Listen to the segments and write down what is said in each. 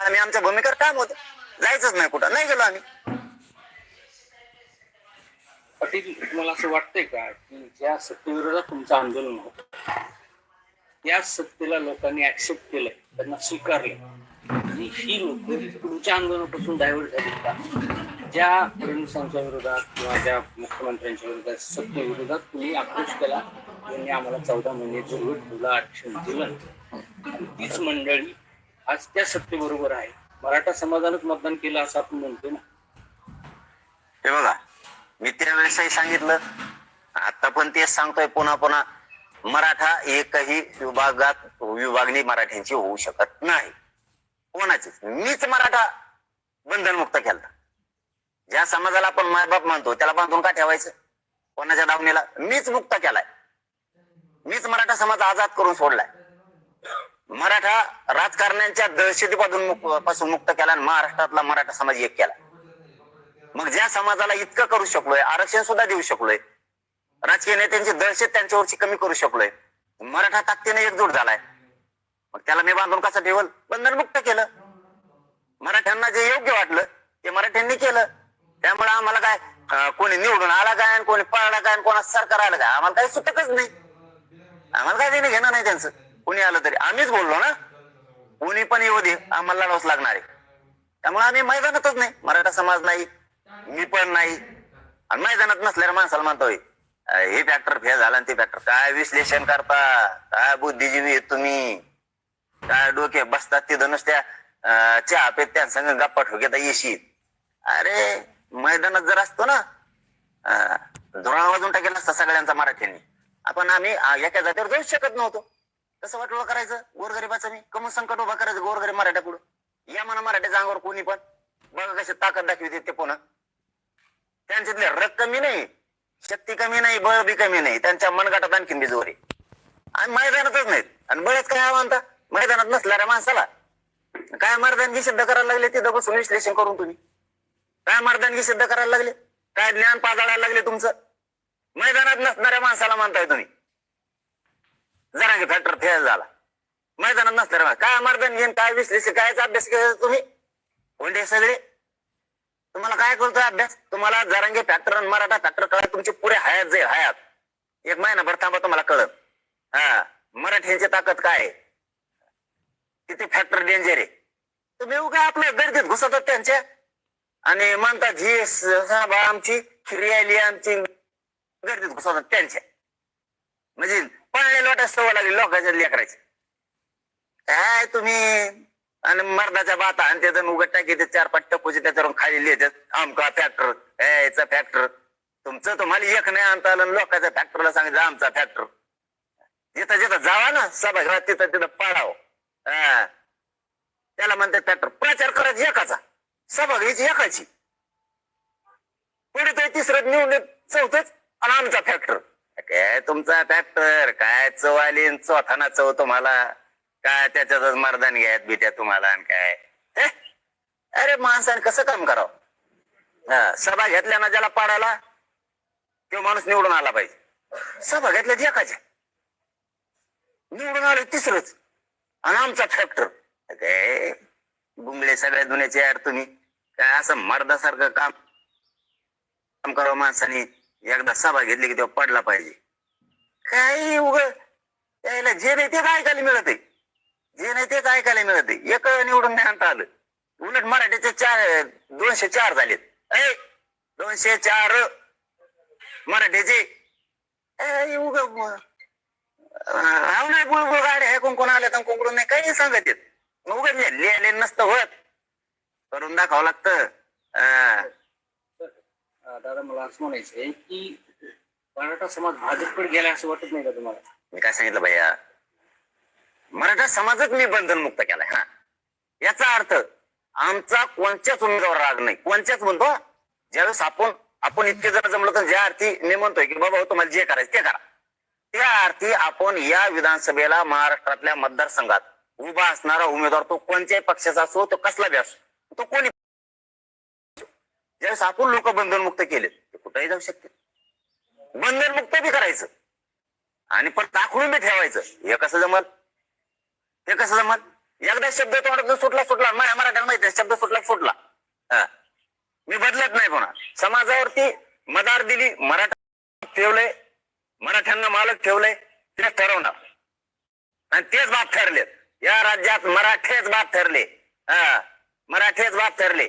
आम्ही आमच्या भूमिकेवर काम होत. जायचंच नाही कुठं. नाही गेलो आम्ही. पाटील तुम्हाला असं वाटतंय का की ज्या सत्तेविरोधात तुमचं आंदोलन होत त्या सत्तेला लोकांनी ऍक्सेप्ट केलं त्यांना स्वीकारलं आणि ही लोक तुमच्या आंदोलनापासून डायव्हर्ट झाली का? ज्या फडणवीसांच्या विरोधात किंवा ज्या मुख्यमंत्र्यांच्या विरोधात सत्तेविरोधात तुम्ही आक्रोश केला त्यांनी आम्हाला चौदा महिने जवळ तुला आरक्षण दिलं. तीच मंडळी आज त्या सत्तेबरोबर आहे. मराठा समाजानंच मतदान केलं असं आपण म्हणतो ना. हे बघा मी त्यावेळेसही सांगितलं. आता पण तेच सांगतोय पुन्हा पुन्हा मराठा एकही विभागात विभागणी मराठ्यांची होऊ शकत नाही. कोणाचीच. मीच मराठा बंधनमुक्त केला ज्या समाजाला आपण मायबाप मानतो त्याला बांधून का ठेवायचं? कोणाच्या दावणीला? मीच मुक्त केलाय. मीच मराठा समाज आजाद करून सोडलाय. मराठा राजकारण्यांच्या दहशतीपासून पासून मुक्त केला आणि महाराष्ट्रातला मराठा समाज एक केला. मग ज्या समाजाला इतकं करू शकलोय आरक्षण सुद्धा देऊ शकलोय राजकीय नेत्यांची दहशत त्यांच्यावरची कमी करू शकलोय मराठा ताकदीने एकजूट झालाय. मग त्याला मी बांधून कसं ठेवल? बंधनमुक्त केलं. मराठ्यांना जे योग्य वाटलं ते मराठ्यांनी केलं. त्यामुळे आम्हाला काय कोणी निवडून आला काय आणि कोणी पळला काय आणि कोणा सरकार आलं काय? आम्हाला काही सुटकच नाही. आम्हाला काय देणं घेणं नाही त्यांचं. कोणी आलं तरी. आम्हीच बोललो ना. कोणी पण येऊ दे आम्हाला लढावंच लागणार आहे. त्यामुळे आम्ही मैदानातच नाही. मराठा समाज नाही मी पण नाही. आणि मैदानात नसल्यावर माणसाला म्हणतोय हे फॅक्टर फेल झाला आणि ते फॅक्टर काय विश्लेषण करता? काय बुद्धिजीवी आहेत तुम्ही? काय डोके बसतात तिथं नुसत्या अं, चहा पेत त्या संग गप्पा ठोक्यात येशील अरे मैदानात जर असतो ना अं, वाजून टाकेल असता सगळ्यांचा मराठ्यांनी आपण आम्ही एका जातीवर जाऊ शकत नव्हतो. कसं वाटलं करायचं? गोरगरीबाचं मी? कमून संकट उभा करायचं गोरगरीब मराठ्या पुढं या म्हणा मराठ्याच्या अंगावर कोणी पण. बघा कशी ताकद दाखवते ते पुन्हा. त्यांच्यातले रक्त कमी नाही शक्ती कमी नाही बळ बी कमी नाही. त्यांच्या मनगटात आणखीन बी जोर आहे आणि मैदानातच नाहीत. आणि बळच काय म्हणता मैदानात नसणाऱ्या माणसाला. काय मर्दानगी सिद्ध करायला लागले? तिथं बसून विश्लेषण करून तुम्ही. काय मर्दानगी सिद्ध करायला लागले? काय ज्ञान पाजाळायला लागले तुमचं? मैदानात नसणाऱ्या माणसाला म्हणताय तुम्ही. जरा फॅक्टर फेल झाला. मैदानात नसणाऱ्या माणसं- काय मर्दान घेईन काय विश्लेषण कायच अभ्यास केला तुम्ही? कोणते सगळे? तुम्हाला काय करतोय अभ्यास? तुम्हाला जरांगे फॅक्टर आणि मराठा फॅक्टर कळा तुमची पुरे हयात जाईल हयात. एक महिनाभर थांबा तुम्हाला कळत हा मराठ्यांची ताकद काय आहे? किती फॅक्टर डेंजर आहे? तुम्ही उगा आपल्या गर्दीत घुसतात त्यांच्या. आणि म्हणतात ही आमची खिरी आमची गर्दीत घुसवतात त्यांच्या. म्हणजे पाळणे लोटा सवय लागली लोकांच्या लेकराची. काय तुम्ही? आणि मर्दाच्या बाता आणि त्याचं उघड टाकी ते चार पाच टप्पूचे त्याच्यावरून खाली लिहितात आमका फॅक्टर याचा फॅक्टर तुमचं तुम्हाला एक नाही आणता आलं लोकांच्या फॅक्टरला सांगितलं आमचा फॅक्टर जिथं जिथं जावा ना सभागृहात तिथं तिथं पाळावं. हा. त्याला म्हणतात फॅक्टर प्रचार करायचा एकाचा. सभा घ्यायची एकाची. पुढे तर तिसरं निवडून चौथच आणि आमचा फॅक्टर काय तुमचा फॅक्टर काय चव आली आणि चौथाना चव तुम्हाला? काय त्याच्यातच मर्दान घ्यायत बिट्या तुम्हाला आणि काय? हे? अरे माणसाने कसं काम करावं? हा, सभा घेतल्या ना ज्याला पाडायला तो माणूस निवडून आला पाहिजे. सभा घेतल्या एकाच्या निवडून आले तिसरंच. आणि आमचा फॅक्टर काय बुंगळे सगळ्या दुनियाचे यार तुम्ही. काय असं मर्दासारखं काम काम करावं माणसाने? एकदा सभा घेतली की तेव्हा पडला पाहिजे. काही उग त्याला जे नाही तेच ऐकायला मिळत आहे. जे नाही तेच ऐकायला मिळत आहे. एक निवडून नाही आणता आलं. उलट मराठीचे चार दोनशे चार झालेत. ऐ दोनशे चार. मराठीचे. उग हाव नाही बुळबुळ गाडी आहे कोण कोण आले तर कोण नाही काही सांगत येत. मग लिहिले नसतं होत. करून दाखवावं लागतं. अं, दादा मला असं म्हणायचं आहे की मराठा समाज भाजपकडे गेला असं वाटत नाही का तुम्हाला? मी काय सांगितलं भैया? मराठा समाजच मी बंधनमुक्त केलाय हा. याचा अर्थ आमचा कोणत्याच उमेदवार राग नाही. कोणत्याच म्हणतो ज्यावेळेस आपण आपण इतके जण जमलो तर ज्या अर्थी मी म्हणतोय की बाबा हो, तुम्हाला जे करायचं ते करा. त्या अर्थी आपण या विधानसभेला महाराष्ट्रातल्या मतदारसंघात उभा असणारा उमेदवार तो कोणत्याही पक्षाचा असो तो कसला बी असो तो कोणी ज्यावेळेस आपण लोक बंधनमुक्त केले ते कुठेही जाऊ शकते बंधनमुक्त बी करायचं. आणि पण दाखवून बी ठेवायचं. हे कसं जमल? हे कसं जमल? एकदा शब्द तोंडातून सुटला सुटला. माझ्या मराठ्याला माहिती शब्द सुटला सुटला. मी बदलत नाही पुन्हा. समाजावरती मदार दिली मराठा ठेवलंय मराठ्यांना मालक ठेवलंय ते ठरवणार. आणि तेच बाप ठरले या राज्यात मराठेच बाप ठरले. हा. मराठेच बाप ठरले.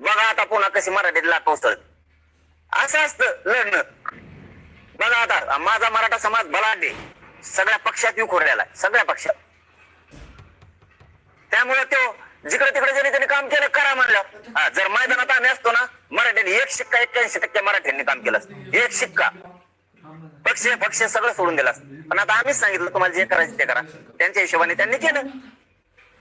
बघा आता पुन्हा कशी मराठीत लाट पोचत असं असतं लढणं. बघा आता माझा मराठा समाज बलाढ्य सगळ्या पक्षात येऊ सगळ्या पक्षात. त्यामुळे तो जिकडे तिकडे ज्याने त्याने काम केलं करा म्हणलं. जर मैदानात आम्ही असतो ना मराठ्यांनी एक शिक्का एक्क्याऐंशी टक्के मराठ्यांनी काम केलं एक शिक्का. पक्ष पक्ष सगळं सोडून दिलं पण आता आम्हीच सांगितलं तुम्हाला जे करायचं ते करा. त्यांच्या हिशोबाने त्यांनी केलं.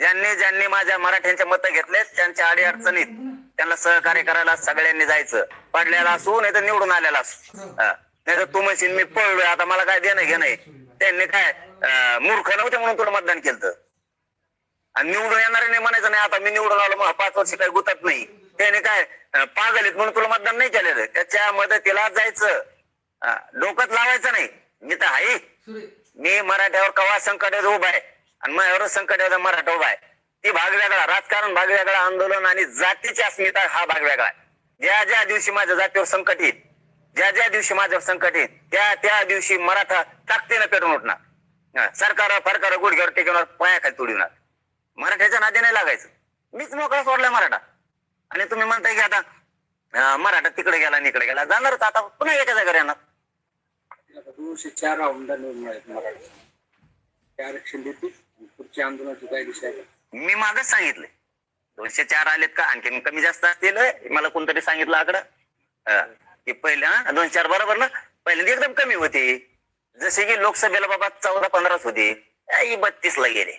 ज्यांनी ज्यांनी माझ्या मराठ्यांच्या मत घेतलेत त्यांच्या अडी अडचणीत त्यांना सहकार्य करायला सगळ्यांनी जायचं. पडलेला असू नाही तर निवडून आलेला असू. नाही तर तू म्हणशील मी पळलोय आता मला काय देणं घेणं त्यांनी काय मूर्ख नव्हते म्हणून तुला मतदान केलं आणि निवडून येणाऱ्याने म्हणायचं नाही आता मी निवडून आलो मग पाच वर्ष काही गुतत नाही. त्याने काय अं, पागल आहेत म्हणून तुला मतदान नाही केलेलं. त्याच्या मदतीला जायचं. डोकत लावायचं नाही. मी तर आहे. मी मराठ्यावर कवा संकट उभा आहे? आणि माझ्यावर संकट मराठा उभा आहे. ती भाग वेगळा राजकारण भाग वेगळा आंदोलन आणि जातीची अस्मिता हा भाग वेगळा आहे. ज्या ज्या दिवशी माझ्या जातीवर संकट येईल ज्या ज्या दिवशी माझ्यावर संकट येईल त्या त्या दिवशी मराठा ताकदीनं पेटून उठणार. सरकार फरकार गुडघ्यावर टेकवणार पायाखाली तुडविणार मराठ्याच्या नादी नाही लागायचं. मीच मोकळा सोडला मराठा. आणि तुम्ही म्हणताय की आता मराठा तिकडे गेला आणि इकडे गेला. जाणारच आता पुन्हा एका जागा येणार. दोनशे चार आमदार निवडून आहेत मराठा आरक्षण देतील. पुढच्या आंदोलनाची काय दिशा आहे मी मागच सांगितलंय दोनशे चार आलेत का? आणखी कमी जास्त असतील. मला कोणतरी सांगितलं आकडं. की पहिले हा दोन चार बरोबर ना? पहिल्यांदा एकदम कमी होती. जसे की लोकसभेला बाबा चौदा पंधराच होते. बत्तीस ला गेले.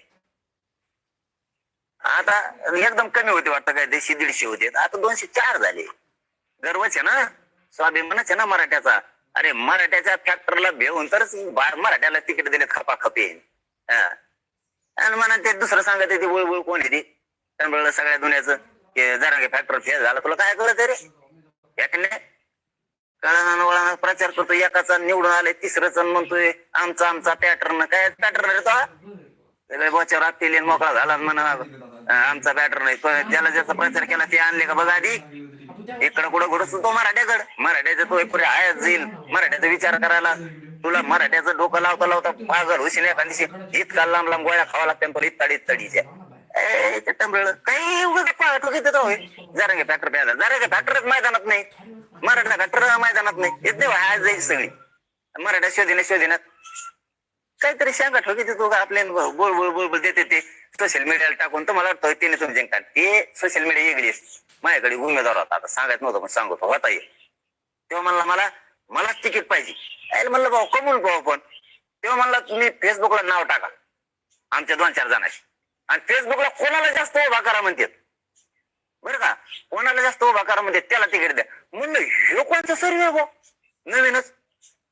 आता एकदम कमी होते वाटतं काय? देशी दीडशे होते. आता दोनशे चार झाले. गर्वच आहे ना? स्वाभिमानच आहे ना मराठ्याचा? अरे मराठ्याच्या फॅक्टरला भेऊन तरच मराठ्याला तिकीट दिले खपाखपी हा. आणि म्हणा ते दुसरं सांगत ते बुळबुळ कोण आहे ती? त्यामुळे सगळ्या दुनियाचं की जरा फॅक्टर फेल झाला. तुला काय कळत रे? एकने कळणार वळणार प्रचार करतो एकाचा निवडून आलाय तिसरंच म्हणतोय आमचा आमचा पॅटर्न काय पॅटर्न रे तो? सगळे बोच्यावर मोकळा झाला म्हणा आमचा पॅटर्न आहे. त्याला ज्याला ज्याचा प्रचार केला ते आणले का बघा आधी? इकडं कुठं घडत तो मराठ्याकडं? मराठ्याचा तो पुढे आयात जाईल. मराठ्याचा विचार करायला. तुला मराठ्याचं डोकं लावता लावता पागल होशील एखाद दिवशी. इतका लांब लांब गोळ्या खावा लागत्या तुला इतताडी इतताडीच्या काही उगाच पाहतो की तिथं होय जरा फॅक्टर प्यायला. जरा फॅक्टरच मैदानात नाही. मराठा फॅक्टर मैदानात नाही. येत नाही आज जायची सगळी. मराठा शोधिना शोधीनात काहीतरी सांगा ठोकी ते का आपले बोल बोल बोल बोल देते ते. सोशल मीडियाला टाकून तर मला वाटतं तिने तुम्ही जिंकता ते सोशल मीडिया वेगळी आहे. माझ्याकडे उमेदवार होता. आता सांगायचं नव्हतं पण सांगतो. होता ये तेव्हा म्हणला मला मलाच तिकीट पाहिजे. यायला म्हणलं भाऊ कमवून पाहू पण तेव्हा म्हणला तुम्ही फेसबुकला नाव टाका. आमच्या दोन चार जणांशी. आणि फेसबुकला कोणाला जास्त उभा करा म्हणतात. बरं का? कोणाला जास्त उभा करा म्हणते त्याला तिकीट द्या. म्हणलं हे कोणतं सर्वे भाऊ? नवीनच.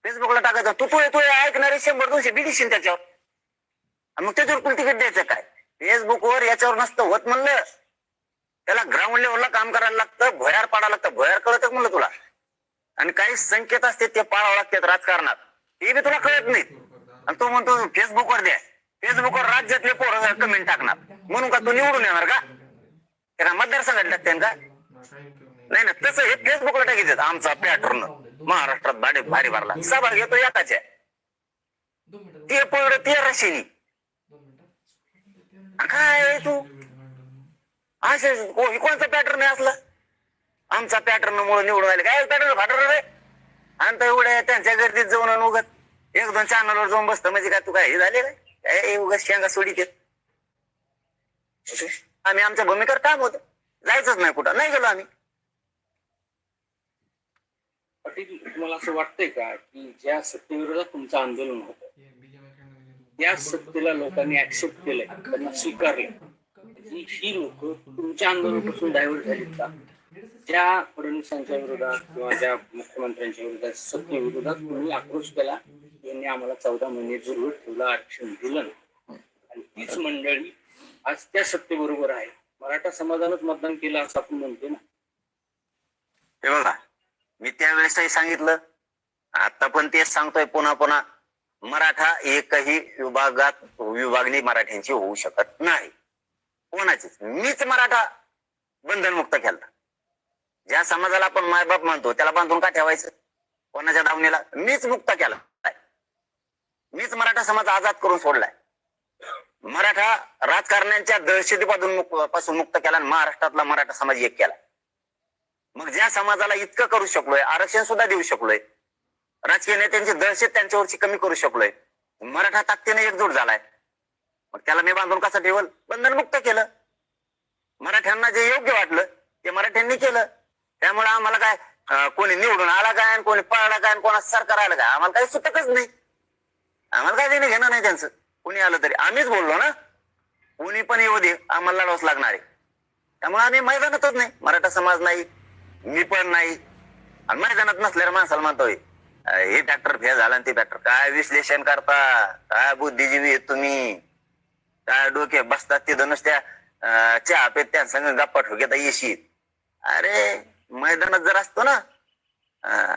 फेसबुकला टाकायचं. तू तो येतोय ऐकणारे शंभर दोनशे बिडीशील त्याच्यावर. मग त्याच्यावर कुल तिकीट द्यायचं काय? फेसबुकवर याच्यावर नसतं होत म्हणलं. त्याला ग्राउंड लेवलला काम करायला लागतं भयार पाडायला लागतं. भयार कळत काही संकेत असते ते पाळावं लागतात राजकारणात. ते बी तुला कळत नाही आणि तो म्हणतो फेसबुकवर द्या. फेसबुकवर राज्यातले पोरं कमेंट टाकणार. म्हणून का तू निवडून येणार का? त्यांना मतदारसंघात टाकते का नाही ना तसं हे फेसबुकला टाकी आमचा पॅटर्न महाराष्ट्रात भारी भारी भरला. सभा घेतो एकाच ते पळलं ते रशिनी. काय तू? असे कोणचा पॅटर्न आहे असला? आमचा पॅटर्न मुळे निवडून आले. काय पॅटर्न फाटर रे? आणि तर एवढ्या त्यांच्या गर्दीत जाऊन आणि उगत एक दोन चॅनलवर जाऊन बसतं. म्हणजे काय तू काय हे झाले काय? उगत शेंगा सोडी देत आम्ही आमच्या भूमिकेवर काम होत. जायचंच नाही कुठं. नाही गेलो आम्ही. पाटील तुम्हाला असं वाटतंय का की ज्या सत्तेविरोधात तुमचं आंदोलन होत त्या सत्तेला लोकांनी ऍक्सेप्ट केलंय त्यांना स्वीकारले ही लोक तुमच्या आंदोलनापासून डायव्हर्ट झाली का? ज्या फडणवीसांच्या विरोधात किंवा ज्या मुख्यमंत्र्यांच्या विरोधात सत्य विरोधात कोणी आक्रोश केला यांनी आम्हाला चौदा महिने जुळवत ठेवलं आरक्षण दिलं नाही. आणि तीच मंडळी आज त्या सत्तेबरोबर आहे. मराठा समाजानंच मतदान केलं असं आपण म्हणतो ना. हे बघा मी त्यावेळेसही सांगितलं आता पण तेच सांगतोय पुन्हा पुन्हा मराठा एकही विभागात विभागणी मराठ्यांची होऊ शकत नाही. कोणाचीच. मीच मराठा बंधनमुक्त केला ज्या समाजाला आपण मायबाप म्हणतो त्याला बांधून का ठेवायचं? कोणाच्या दावणीला? मीच मुक्त केला. मीच मराठा समाज आजाद करून सोडलाय. मराठा राजकारण्यांच्या दहशतीपासून पासून मुक्त केला आणि महाराष्ट्रातला मराठा समाज एक केला. मग ज्या समाजाला इतकं करू शकलोय आरक्षण सुद्धा देऊ शकलोय राजकीय नेत्यांची दहशत त्यांच्यावरची कमी करू शकलोय मराठा ताकदीने एकजूट झालाय. मग त्याला मी बांधून कसं ठेवल? बंधनमुक्त केलं. मराठ्यांना जे योग्य वाटलं ते मराठ्यांनी केलं. त्यामुळे आम्हाला काय अं, कोणी निवडून आला काय आणि कोणी पळाला काय आणि कोणाचं सरकार आलं काय? आम्हाला काही सुटकच नाही. आम्हाला काय देणं घेणं नाही त्यांचं. कोणी आलं तरी. आम्हीच बोललो ना. कोणी पण येऊ दे. आम्हाला लढावंच लागणार आहे. त्यामुळे आम्ही मैदानातच नाही. मराठा समाज नाही. मी पण नाही. आणि मैदानात नसल्यावर माणसाला म्हणतोय अं, हे फॅक्टर फेल झाला आणि ते फॅक्टर काय विश्लेषण करता? काय बुद्धिजीवी आहेत तुम्ही? काय डोके बसतात तिथं नुसत्या अं, चहा पेत त्या संग गप्पा ठोक्यात येशीत अरे मैदानात जर असतो ना अं,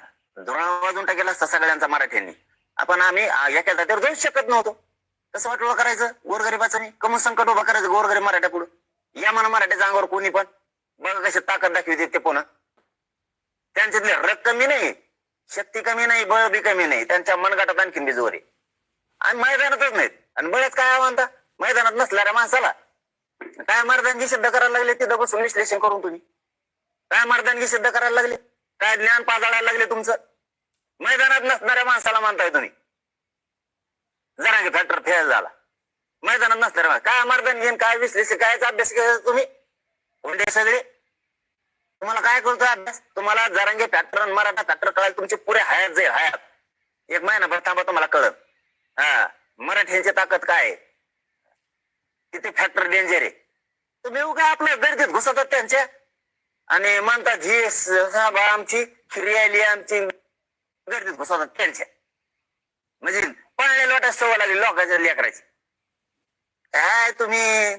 वाजून टाकेला असता सगळ्यांचा मराठ्यांनी. आपण आम्ही एका जातीवर जाऊच शकत नव्हतो. कसं वाटलं करायचं गोरगरीबाचं नाही. कमी संकट उभा करायचं गोरगरीब मराठ्या पुढं या म्हणा मराठ्याच्या अंगावर कोणी पण. बघा कशी ताकद दाखवते ते पुन्हा. त्यांच्यातले रग कमी नाही. शक्ती कमी नाही बळ बी कमी नाही. त्यांच्या मनगटात आणखीन बी जोर आहे. आणि मैदानातच नाहीत. आणि बळच काय म्हणता मैदानात नसणाऱ्या माणसाला. काय मर्दांची सिद्ध करायला लागले तिथं बसून विश्लेषण करून तुम्ही. काय मर्दानगी सिद्ध करायला लागले? काय ज्ञान पाजाळायला लागले तुमचं? मैदानात नसणाऱ्या माणसाला मानताय तुम्ही. जरा फॅक्टर फेल झाला. मैदानात नसणाऱ्या काय मर्दानगी काय विश्लेषण कायच अभ्यास केला तुम्ही? कोणते सगळे? तुम्हाला काय कळतोय अभ्यास? तुम्हाला जरांगे फॅक्टर आणि मराठा फॅक्टर कळायला तुमचे पुरे हयात जाईल हयात. एक महिनाभर थांबा तुम्हाला कळत हा मराठ्यांची ताकद काय आहे? किती फॅक्टर डेंजर आहे? तुम्ही उगा आपल्या गर्दीत घुसतात त्यांच्या? आणि म्हणतात ही सभा आमची खिरी आमची गर्दीत घुसतात त्यांच्या. म्हणजे पाळण्या लोटा सवय लागली लोकांच्या लेकराची. काय तुम्ही.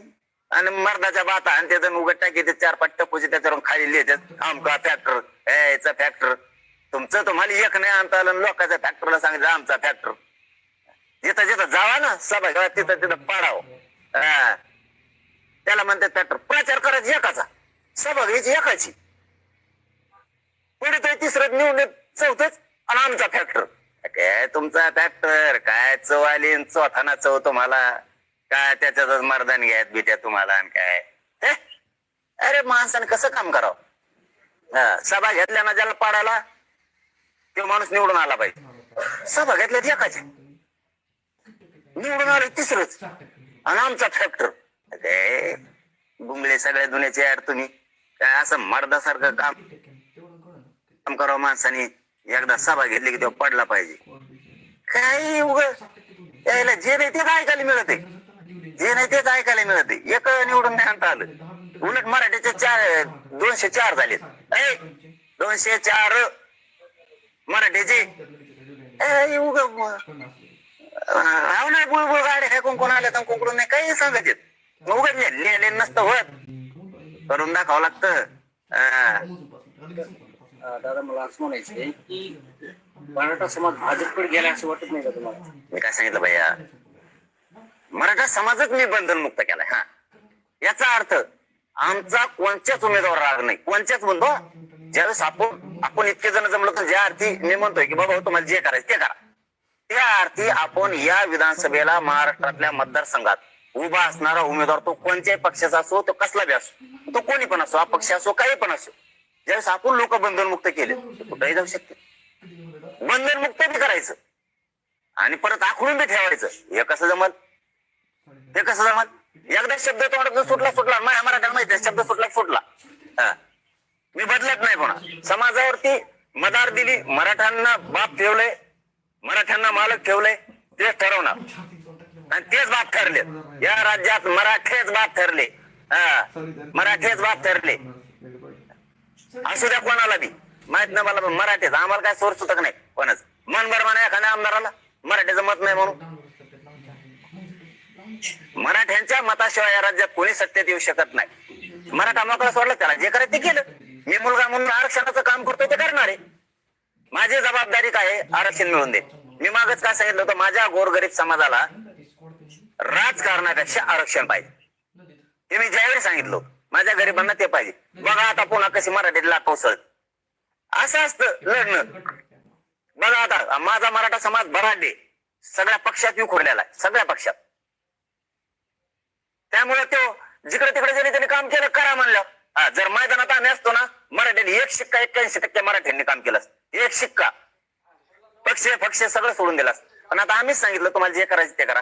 आणि मर्दाच्या बाता आणि त्यातून उघड टाकी ते चार पाच टप्पूचे त्याच्यावरून खाली लिहितात. आमका फॅक्टर याचा फॅक्टर तुमचं तुम्हाला एक नाही आणता आलं लोकांच्या फॅक्टरला सांगितलं आमचा फॅक्टर जिथं जिथं जावा ना सभा घ्या तिथं तिथं पाडावं. त्याला म्हणतात फॅक्टर प्रचार करायचा एकाचा. सभा घ्यायची एकाची. पुढे तर तिसरं निवडून चौथच आणि आमचा फॅक्टर काय तुमचा फॅक्टर काय चव आली चौथाना चव तुम्हाला? काय त्याच्यातच मर्दान घ्यात बिट्या तुम्हाला आणि काय? अरे माणसाने कसं काम करावं? हा, सभा घेतल्या ना ज्याला पाडायला तो माणूस निवडून आला पाहिजे. सभा घेतल्या एकाच्या. निवडून आले तिसरंच. आणि आमचा फॅक्टर अरे बुंगळे सगळ्या दुनियाचे यार तुम्ही काय असं मर्दासारखं काम काम करावं माणसाने? एकदा सभा घेतली की तो पडला पाहिजे. काही उग यायला जे नाही तेच ऐकायला मिळत. आहे जे नाही तेच ऐकायला मिळत. आहे एक निवडून नाही आणता आलं. उलट मराठीचे चार दोनशे चार झालेत. ऐ, दोनशे चार. मराठीचे. उग हा नाही बुळबुळ गाड्या हाय कोण कोण आल्या तर कोण नाही काही सांगत येत. उघडले लिहिले नसतं होत. करून दाखवावं लागतं. दादा मला असं म्हणायचंय की मराठा समाज भाजपकडे गेला असं वाटत नाही का तुम्हाला? मी काय सांगितलं भैया? मराठा समाजच मी बंधनमुक्त केलाय हा. याचा अर्थ आमचा कोणत्याच उमेदवार राग नाही. कोणत्याच म्हणतो ज्यावेळेस आपण आपण इतके जण जमलो तर ज्या अर्थी मी म्हणतोय की बाबा हो, तुम्हाला जे करायचं ते करा. त्या अर्थी आपण या विधानसभेला महाराष्ट्रातल्या मतदारसंघात उभा असणारा उमेदवार तो कोणत्याही पक्षाचा असो तो कसला बी असो तो कोणी पण असो अपक्ष असो काही पण असो ज्यावेळेस आपण लोक बंधनमुक्त केले कुठेही जाऊ शकते बंधनमुक्त बी करायचं आणि परत आखडून बी ठेवायचं. हे कसं जमल? ते कसं जमल? एकदा शब्द तोंडातून सुटला सुटला. माझ्या मराठ्याला माहिती शब्द सुटला सुटला. हा. मी बदलत नाही कोणा. समाजावरती मदार दिली मराठ्यांना बाप ठेवलंय मराठ्यांना मालक ठेवलंय तेच ठरवणार. आणि तेच बाप ठरले. या राज्यात मराठेच बाप ठरले. हा. मराठेच बाप ठरले. असू द्या कोणाला बी. माहीत नाही मला मराठीच. आम्हाला काय सोर्स सुतक नाही कोणाच. मन बरं म्हणा एखाद्या आमदाराला. मराठीचं मत नाही म्हणून. मराठ्यांच्या मताशिवाय या राज्यात कोणी सत्तेत येऊ शकत नाही. मराठा मोकळा सोडला त्याला जे करायचं ते केलं. मी मुलगा म्हणून आरक्षणाचं काम करतोय ते करणार. आहे माझी जबाबदारी काय आहे? आरक्षण मिळून दे. मी मागच काय सांगितलं होतं माझ्या गोरगरीब समाजाला राजकारणापेक्षा आरक्षण पाहिजे. हे मी ज्यावेळी सांगितलं माझ्या गरिबांना ते पाहिजे. बघा आता पुन्हा कशी मराठीत मराठीला कोसळत असं असतं लढणं. बघा आता माझा मराठा समाज बराडे सगळ्या पक्षात विखुरलेला आहे सगळ्या पक्षात. त्यामुळे तो जिकडे तिकडे जरी त्यांनी काम केलं करा म्हणलं. जर मैदानात आम्ही असतो ना मराठ्यांनी एक शिक्का एक्क्याऐंशी टक्के मराठ्यांनी काम केलं एक शिक्का. पक्ष पक्ष सगळं सोडून दिलं असतं. पण आता आम्हीच सांगितलं तुम्हाला जे करायचं ते करा.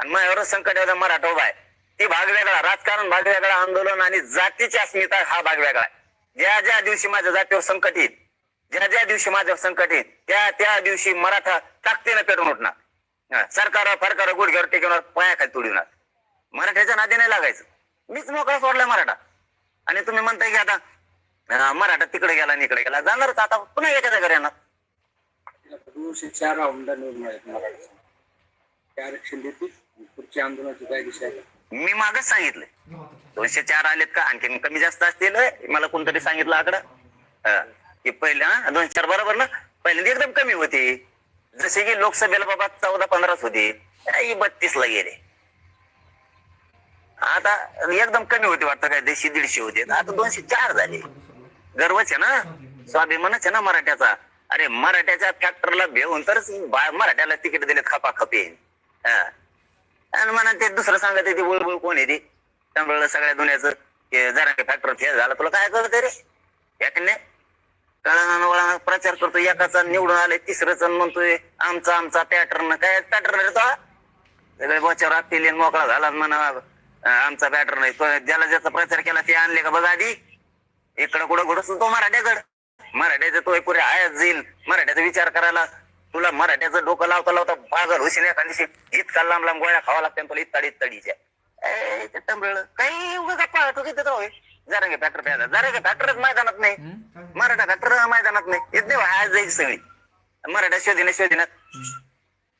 आणि माझ्यावर संकट मराठा उभा आहे. ती भाग वेगळा राजकारण भाग वेगळा आंदोलन आणि जातीची अस्मिता हा भाग वेगळा ज्या ज्या दिवशी माझ्या जातीवर संकट येईल ज्या ज्या दिवशी माझ्यावर संकट येईल त्या त्या दिवशी मराठा ताकदीनं पेटून उठणार. सरकार फरकार गुडघ्यावर टेकवणार पायाखाली तुडविणार मराठ्याच्या नादी नाही लागायचं. मीच मोकळा सोडलाय मराठा. आणि तुम्ही म्हणताय की आता मराठा तिकडे गेला आणि इकडे गेला. जाणारच आता पुन्हा एखाद्या घरी येणार. दोनशे चार आमदार निवडून आहेत आरक्षण देतील. पुढच्या आंदोलनाची काय दिशा आहे? मी मागच सांगितलं दोनशे चार आलेत का? आणखी कमी जास्त असतील मला कोणतरी सांगितलं आकडं. की पहिले दोनशे चार बरोबर ना? पहिल्यांदा एकदम कमी होती. जसे की लोकसभेला बाबा चौदा पंधराच होती. बत्तीस ला गेले. आता एकदम कमी होती वाटतं काय? देशी दीडशे होते. आता दोनशे चार झाले. गर्वच आहे ना? स्वाभिमानच आहे ना मराठ्याचा? अरे मराठ्याच्या फॅक्टरला भेऊन तरच मराठ्याला तिकीट दिले खपा खपी आणि म्हणा ते दुसरं सांगत ते बुळबुळ कोण आहे ते? त्यामुळे सगळ्या दुनियाचं जरा फॅक्टर फेल झाला तुला काय करत रे? एकने कळण वळण प्रचार करतो एकाचा निवडून आले तिसरंच म्हणतोय आमचा आमचा पॅटर्न काय पॅटर्न रे तो? सगळे बोच्यावर आपली मोकळा झाला म्हणा आमचा पॅटर्न आहे. ज्याला ज्याचा प्रचार केला ते आणले का बघा आधी? इकडं कुठं घडस तो मराठ्याकड. मराठ्याचा तो पुरे आयात जाईल मराठ्याचा विचार करायला तुला मराठ्याचं डोकं लावता लावता पागल हुशीन एखाद दिवशी. इतका लांब लांब गोळ्या खावा लागतात तुला इतकाडी इतकाडीच्या काही उगा गप्पा तो किती तो जरा फॅक्टर प्यायला. जरा फॅक्टरच मैदानात नाही. मराठा फॅक्टर मैदानात नाही. येत नाही आज जायची सगळी. मराठा शोधीने शोधीनात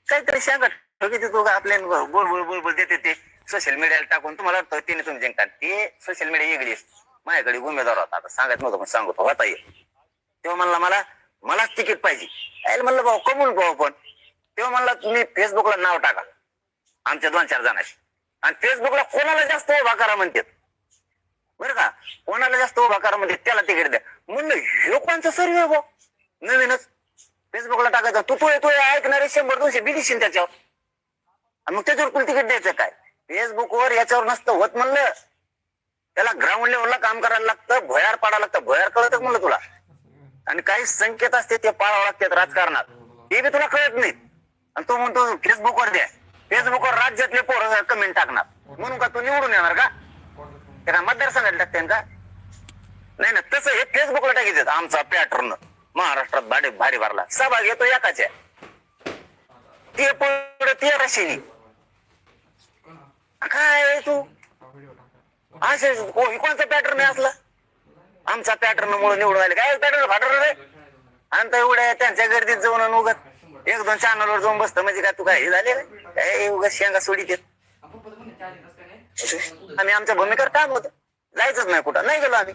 काहीतरी सांगा किती तो आपल्या बोल बोल बोल बोल देते ते. सोशल मीडियाला टाकून तुम्हाला वाटतं तिने तुम्ही जिंकतात ते सोशल मीडिया वेगळी. माझ्याकडे उमेदवार होता. आता सांगत नव्हतं पण सांगतो. होता येईल तेव्हा म्हणला मला मलाच तिकीट पाहिजे. यायला म्हणलं भाऊ कमवून भाऊ पण. तेव्हा म्हणला तुम्ही फेसबुकला नाव टाका. आमच्या दोन चार जणांशी. आणि फेसबुकला कोणाला जास्त उभा करा म्हणतात? बरं का? कोणाला जास्त उभा करा म्हणते त्याला तिकीट द्या. म्हणलं हे कोणचा सर्व भाऊ? नवीनच. फेसबुकला टाकायचं. तू तो येतोय ऐकणारे शंभर दोनशे बिडीशील त्याच्यावर. आणि मग त्याच्यावर तुला तिकीट द्यायचं काय? फेसबुकवर याच्यावर नसतं होत म्हणलं. त्याला ग्राउंड लेवलला काम करायला लागतं भयार पाडायला लागतं. भयार कळत म्हणलं तुला? आणि काही संकेत असते ते पाळावं लागतात राजकारणात. ते बी तुला कळत नाही. आणि तो म्हणतो फेसबुकवर द्या. फेसबुकवर राज्यातले पोरं कमेंट टाकणार. म्हणून का तू निवडून येणार का? त्यांना मतदारसंघात टाकते का? नाही ना तसं हे फेसबुकला टाकीत आमचा पॅटर्न महाराष्ट्रात भाडे भारी भरला. सहभाग येतो एकाच्या. ते पुढे ते रशिनी काय तू? असे को- कोणचा पॅटर्न आहे असला? आमचा पॅटर्न मुळे निवडून आले काय पॅटर्न फाटर रे? आणि एवढ्या त्यांच्या गर्दीत जाऊन आणि उगत एक दोन चॅनलवर जाऊन बसत. म्हणजे काय तू काय हे झाले काय उगत शेंगा सोडी देत आम्ही आमच्या भूमिकेवर काम होत. जायचंच नाही कुठं. नाही गेलो आम्ही.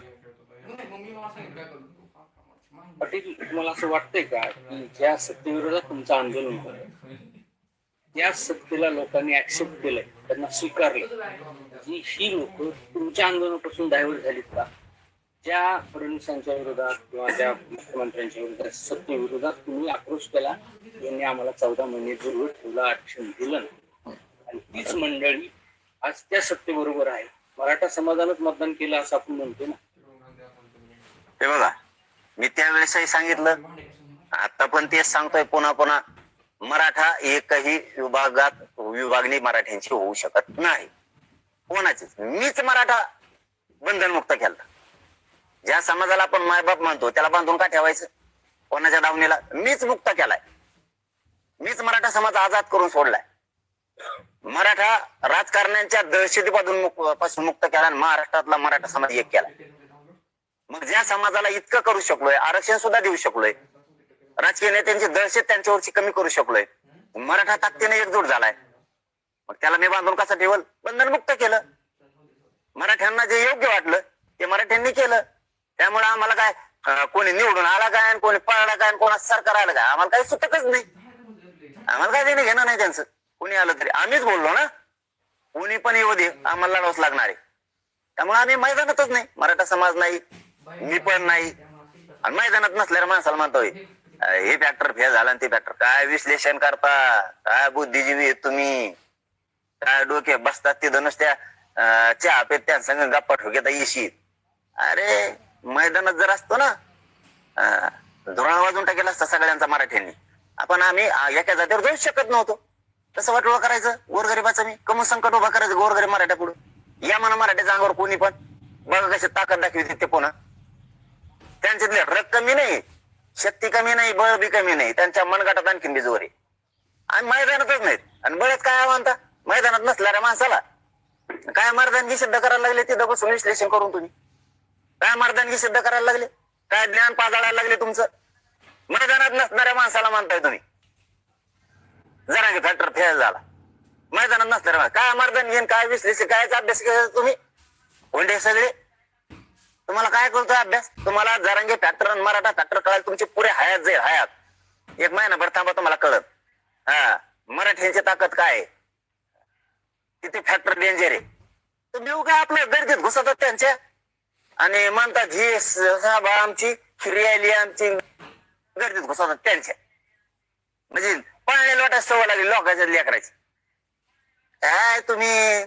पाटील तुम्हाला असं वाटतंय का की ज्या सत्तेविरोधात तुमचं आंदोलन होत त्या सत्तेला लोकांनी ऍक्सेप्ट केलंय त्यांना स्वीकारलं ही ही लोक तुमच्या आंदोलनापासून डायव्हर्ट झालीत का? ज्या फडणवीसांच्या विरोधात किंवा त्या मुख्यमंत्र्यांच्या विरोधात सत्तेविरोधात तुम्ही आक्रोश केला यांनी आम्हाला चौदा महिने जोर ठेवलं आरक्षण दिलं नाही. आणि तीच मंडळी आज त्या सत्तेबरोबर आहे. मराठा समाजानंच मतदान केलं असं आपण म्हणतो ना. हे बघा मी त्यावेळेसही सांगितलं. आता पण तेच सांगतोय पुन्हा पुन्हा मराठा एकही विभागात विभागणी मराठ्यांची होऊ शकत नाही. कोणाचीच. मीच मराठा बंधनमुक्त केला. ज्या समाजाला आपण मायबाप म्हणतो त्याला बांधून का ठेवायचं? कोणाच्या दावणीला? मीच मुक्त केलाय. मीच मराठा समाज आजाद करून सोडलाय. मराठा राजकारण्यांच्या दहशतीपासून पासून मुक्त केला आणि महाराष्ट्रातला मराठा समाज एक केला. मग ज्या समाजाला इतकं करू शकलोय आरक्षण सुद्धा देऊ शकलोय राजकीय नेत्यांची दहशत त्यांच्यावरची कमी करू शकलोय मराठा ताकदीने एकजूट झालाय. मग त्याला मी बांधून कसं ठेवल? बंधनमुक्त केलं. मराठ्यांना जे योग्य वाटलं ते मराठ्यांनी केलं. त्यामुळे आम्हाला काय अं, कोणी निवडून आला काय आणि कोणी पळाला काय आणि कोणा सरकार आलं काय? आम्हाला काही सुटकच नाही. आम्हाला काय देणं घेणं नाही त्यांचं. कोणी आलं तरी. आम्हीच बोललो ना. कोणी पण येऊ दे. आम्हाला लढावंच लागणार आहे. त्यामुळे आम्ही मैदानातच नाही. मराठा समाज नाही. मी पण नाही. आणि मैदानात नसल्यावर माणसाला म्हणतोय अं, हे फॅक्टर फेल झाला आणि ते फॅक्टर काय विश्लेषण करता? काय बुद्धिजीवी आहेत तुम्ही? काय डोके बसतात तिथं नुसत्या अं, चहा पेत त्यांसंग गप्पा ठोक्यात येशील. अरे मैदानात जर असतो ना धोरण वाजून टाकेला असता सगळ्यांचा मराठ्यांनी. आपण आम्ही एका जातीवर जाऊ शकत नव्हतो. तसं वाटोळं करायचं गोरगरीबाचं मी. कमून संकट उभा करायचं गोरगरीब मराठ्या पुढे. या म्हणा मराठ्याच्या अंगावर कोणी पण. बघा कशी ताकद दाखवी ते पुन्हा. त्यांच्यातले रग कमी नाही शक्ती कमी नाही बळ बी कमी नाही. त्यांच्या मनगटात आणखीन बी जोर आहे. आणि मैदानातच नाहीत. आणि बळच काय म्हणता मैदानात नसणाऱ्या माणसाला. काय मर्दानगी सिद्ध करायला लागले तिथं बसून विश्लेषण करून तुम्ही. काय मर्दानगी सिद्ध करायला लागले? काय ज्ञान पाजाळायला लागले तुमचं? मैदानात नसणाऱ्या माणसाला मानताय तुम्ही. जरा फॅक्टर फेल झाला. मैदानात नसणाऱ्या काय मर्दान घेऊन काय विश्लेषण काय अभ्यास केला तुम्ही? कोणते सगळे? तुम्हाला काय करतोय अभ्यास? तुम्हाला जरांगे फॅक्टर आणि मराठा फॅक्टर कळायला तुमची पुरे हयात जाईल हयात. एक महिनाभर थांबा तुम्हाला कळत हा मराठ्यांची ताकद काय किती फॅक्टर डेंजर आहे? तुम्ही काय आपल्या गर्दीत घुसतात त्यांच्या? आणि म्हणतात ही सभा आमची खिरी आमची गर्दीत घुसवतात त्यांच्या. म्हणजे पाण्याला वाटा सवय लागली लोकांच्या लेकराची. काय तुम्ही?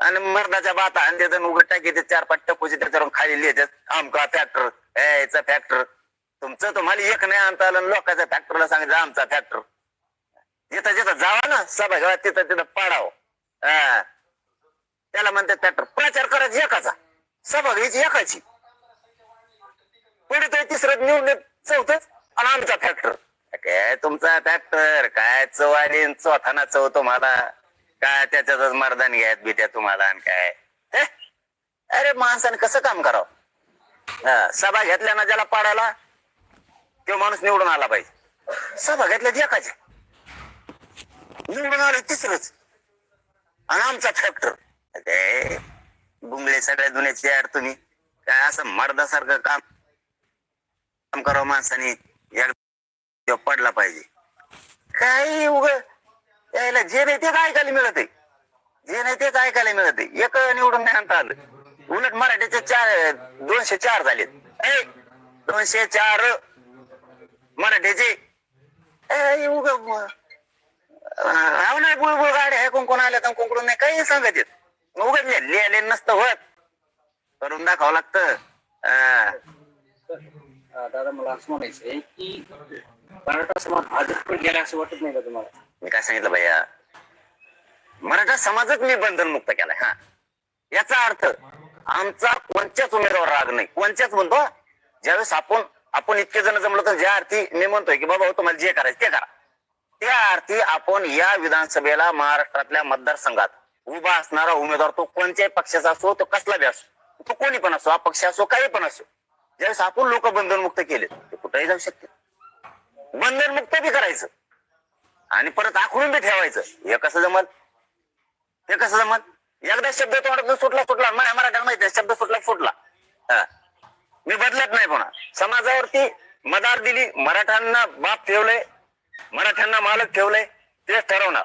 आणि मर्दाच्या बाता आणि त्याचं उघड टाकी ते चार पाच टप्पूचे त्याच्यावरून खाली लिहितात आमका फॅक्टर याचा फॅक्टर तुमचं तुम्हाला एक नाही आणता आलं लोकांच्या फॅक्टरला सांगितलं आमचा फॅक्टर जिथं जिथं जावा ना सभा घ्यावा तिथं तिथं पाडावं. त्याला म्हणतात फॅक्टर प्रचार करायचा एकाचा सभा घ्यायची एकाची. पुढे तर तिसरं निवडून चौथच आणि आमचा फॅक्टर काय तुमचा फॅक्टर काय चव आली चौथाना चव तुम्हाला? काय त्याच्यातच मर्दान घ्यात बिट्या तुम्हाला आणि काय? अरे माणसाने कसं काम करावं? सभा घेतल्या ना ज्याला पाडायला तो माणूस निवडून आला पाहिजे. सभा घेतल्या एकाच्या निवडून आले तिसरंच. आणि आमचा फॅक्टर बुंगळे सगळ्या दुनियाचे यार तुम्ही. काय असं मर्दासारखं काम काम करावं माणसाने? एकदा पडला पाहिजे. काही उग यायला जे नाही तेच ऐकायला मिळत आहे जे नाही तेच ऐकायला मिळत आहे एक निवडून नाही आणता आलं. उलट मराठीचे चार दोनशे चार झालेत. ए, दोनशे चार. मराठीचे. ए, उग हा नाही बुळबुळ गाड्या कोण कोण आल्या कोण कोण नाही? काही सांगत येत. उघडले लिहिले नसतं होत करून दाखवावं लागतं. दादा मला असं म्हणायचं आहे की मराठा समाज आजच पण गेला असं वाटत नाही का तुम्हाला? मी काय सांगितलं भैया? मराठा समाजच मी बंधन मुक्त केलाय हा. याचा अर्थ आमचा कोणत्याच उमेदवार राग नाही. कोणत्याच म्हणतो. ज्यावेळेस आपण आपण इतके जण जमलो तर ज्या अर्थी मी म्हणतोय की बाबा हो, तुम्हाला जे करायचं ते करा. त्या अर्थी आपण या विधानसभेला महाराष्ट्रातल्या मतदारसंघात उभा असणारा उमेदवार तो कोणत्याही पक्षाचा असो तो कसला बी असो तो कोणी पण असो अपक्ष असो काही पण असो ज्यावेळेस आपण लोक बंधनमुक्त केले ते कुठेही जाऊ शकते बंधनमुक्त बी करायचं आणि परत आखडून बी ठेवायचं. हे कसं जमल? हे कसं जमल? एकदा शब्द तोंडातून सुटला सुटला. मला मराठा माहिती आहे, शब्द सुटला सुटला. मी बदलत नाही पुन्हा. समाजावरती मदार दिली मराठ्यांना बाप ठेवलंय मराठ्यांना मालक ठेवलंय तेच ठरवणार.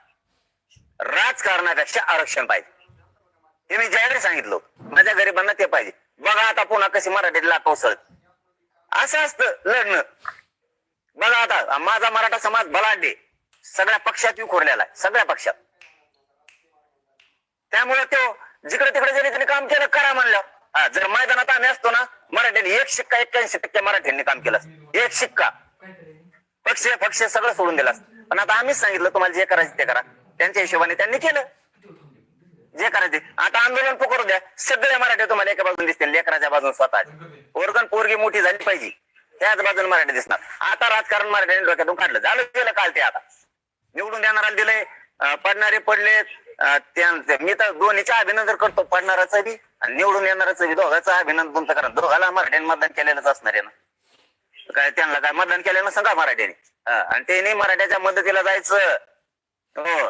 राजकारणापेक्षा आरक्षण पाहिजे. हे मी जाहीर सांगितलं माझ्या गरिबांना ते पाहिजे. बघा आता पुन्हा कशी मराठीला कोसळत असं असतं लढणं बघा आता माझा मराठा समाज बलाढ्य सगळ्या पक्षात विखुरलेला आहे सगळ्या पक्षात. त्यामुळे तो जिकडे तिकडे जरी त्यांनी काम केलं करा म्हणलं. हा, जर मैदानात आम्ही असतो ना मराठ्यांनी एक शिक्का एक्क्याऐंशी टक्के मराठ्यांनी काम केलं एक शिक्का. पक्ष पक्ष सगळं सोडून दिला पण आता आम्हीच सांगितलं तुम्हाला जे करायचं ते करा. त्यांच्या हिशोबाने त्यांनी केलं. जे करायचे. आता आंदोलन पकडू द्या. सगळे मराठी तुम्हाला एका बाजून दिसतील. लेकराच्या बाजून स्वतः. ओरगण पोरगी मोठी झाली पाहिजे. त्याच बाजून मराठी दिसणार. आता राजकारण मराठ्याने डोक्यातून काढलं. झालं गेलं काल ते आता. निवडून देणारा दिलंय पडणारे पडले अं, मी तर दोन्हीचे अभिनंदन करतो. पडणाराचं बी आणि निवडून येणाराचं बी. दोघांचं अभिनंदन तुमचं करा. दोघाला मराठ्याने मतदान केलेलंच असणार आहे ना. काय त्यांना काय मतदान केलं सांगा मराठ्याने? आणि त्यांनी मराठ्याच्या मदतीला जायचं. हो.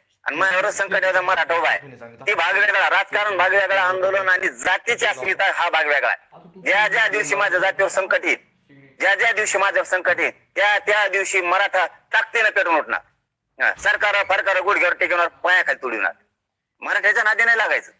आणि माझ्यावर संकट मराठा उभा आहे. ती भाग वेगळा राजकारण भाग वेगळा आंदोलन आणि जातीची अस्मिता हा भाग वेगळा आहे. ज्या ज्या दिवशी माझ्या जातीवर संकट येईल ज्या ज्या दिवशी माझ्यावर संकट येईल त्या त्या दिवशी मराठा ताकदीनं पेटून उठणार. सरकार फरकार गुडघ्यावर टेकवणार पायाखाली तुडविणार. मराठ्याच्या नादी नाही लागायचं.